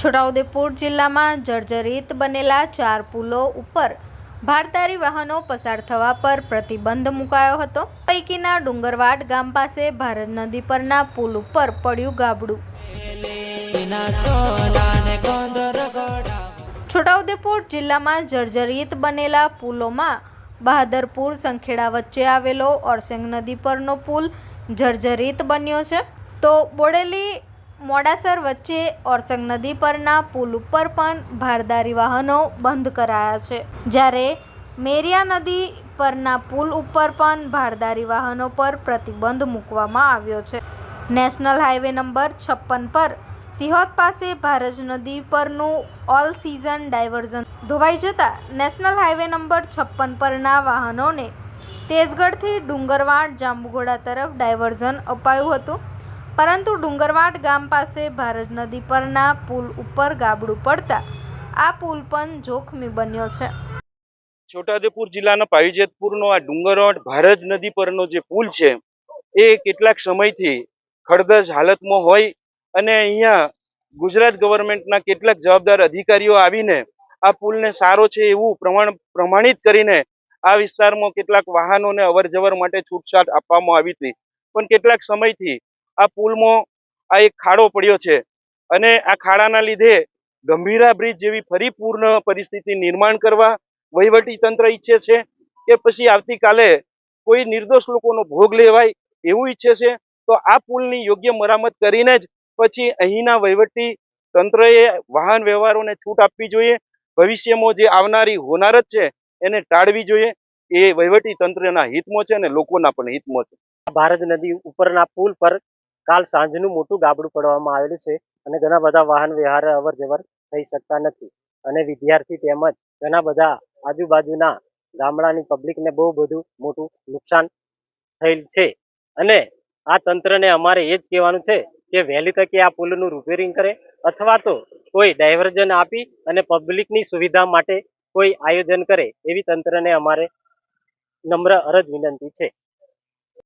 છોટાઉદેપુર જિલ્લામાં જર્જરિત બનેલા ચાર પુલો ઉપર ભારદારી વાહનો પસાર થવા પર પ્રતિબંધ મુકાયો હતો. પૈકીના ડુંગરવાડ ગામ પાસે ભારત નદી પરના પુલ ઉપર પડ્યું ગાબડું. છોટાઉદેપુર જિલ્લામાં જર્જરિત બનેલા પુલોમાં બહાદરપુર સંખેડા વચ્ચે આવેલો ઓરસંગ નદી પરનો પુલ જર્જરિત બન્યો છે. તો બોડેલી મોડાસર વચ્ચે ઓરસંગ નદી પરના પુલ ઉપર પણ ભારદારી વાહનો બંધ કરાયા છે. જ્યારે મેરિયા નદી પરના પુલ ઉપર પણ ભારદારી વાહનો પર પ્રતિબંધ મૂકવામાં આવ્યો છે. નેશનલ હાઈવે નંબર છપ્પન પર સિહોદ પાસે ભારજ નદી પરનું ઓલ સિઝન ડાયવર્ઝન ધોવાઈ જતાં નેશનલ હાઈવે નંબર છપ્પન પરના વાહનોને તેજગઢથી ડુંગરવાડ જાંબુઘોડા તરફ ડાયવર્ઝન અપાયું હતું. પરંતુ ડુંગરવાડ ગામ પાસે ભારજ નદી પરના પુલ ઉપર ગાબડું પડતા આ પુલ પણ જોખમી બન્યો છે. છોટાઉદેપુર જિલ્લાના પાવીજેતપુરનો આ ડુંગરવાડ ભારજ નદી પરનો જે પુલ છે, એ કેટલાક સમયથી ખડદજ હાલતમાં હોય અને અહીંયા ગુજરાત ગવર્મેન્ટના કેટલાક જવાબદાર અધિકારીઓ આવીને આ પુલને સારો છે એવું પ્રમાણ, પ્રમાણિત કરીને આ વિસ્તારમાં કેટલાક વાહનોને અવર માટે છૂટછાટ આપવામાં આવી હતી. પણ કેટલાક સમયથી આ પુલમાં આ એક ખાડો પડ્યો છે. અને આ ખાડાના લીધે ગંભીરા બ્રિજ જેવી ફરી પૂર્ણ પરિસ્થિતિ નિર્માણ કરવા તંત્ર ઈચ્છે છે કે પછી આવતીકાલે કોઈ નિર્દોષ લોકોનો ભોગ લેવાય એવું ઈચ્છે છે, તો આ પુલની યોગ્ય મરામત કરીને જ પછી અહીંના વહીવટી તંત્રએ વાહન વ્યવહારોને છૂટ આપવી જોઈએ. ભવિષ્યમાં જે આવનારી હોનારત છે એને ટાળવી જોઈએ. એ વહીવટી તંત્રના હિતમાં છે અને લોકોના પણ હિતમાં છે. ભારત નદી ઉપરના પુલ પર કાલ સાંજનું મોટું ગાબડું પડવામાં આવેલું છે અને ઘણા બધા વાહન વ્યવહાર અવર જવર થઈ શકતા નથી. અને વિદ્યાર્થી તેમજ ઘણા બધા આજુબાજુના ગામડાની પબ્લિકને બહુ બધું મોટું નુકસાન થયેલ છે. અને આ તંત્રને અમારે એ જ કહેવાનું છે કે વહેલી તકે આ પુલનું રિપેરિંગ કરે અથવા તો કોઈ ડાયવર્ઝન આપી અને પબ્લિકની સુવિધા માટે કોઈ આયોજન કરે એવી તંત્રને અમારે નમ્ર અરજ વિનંતી છે.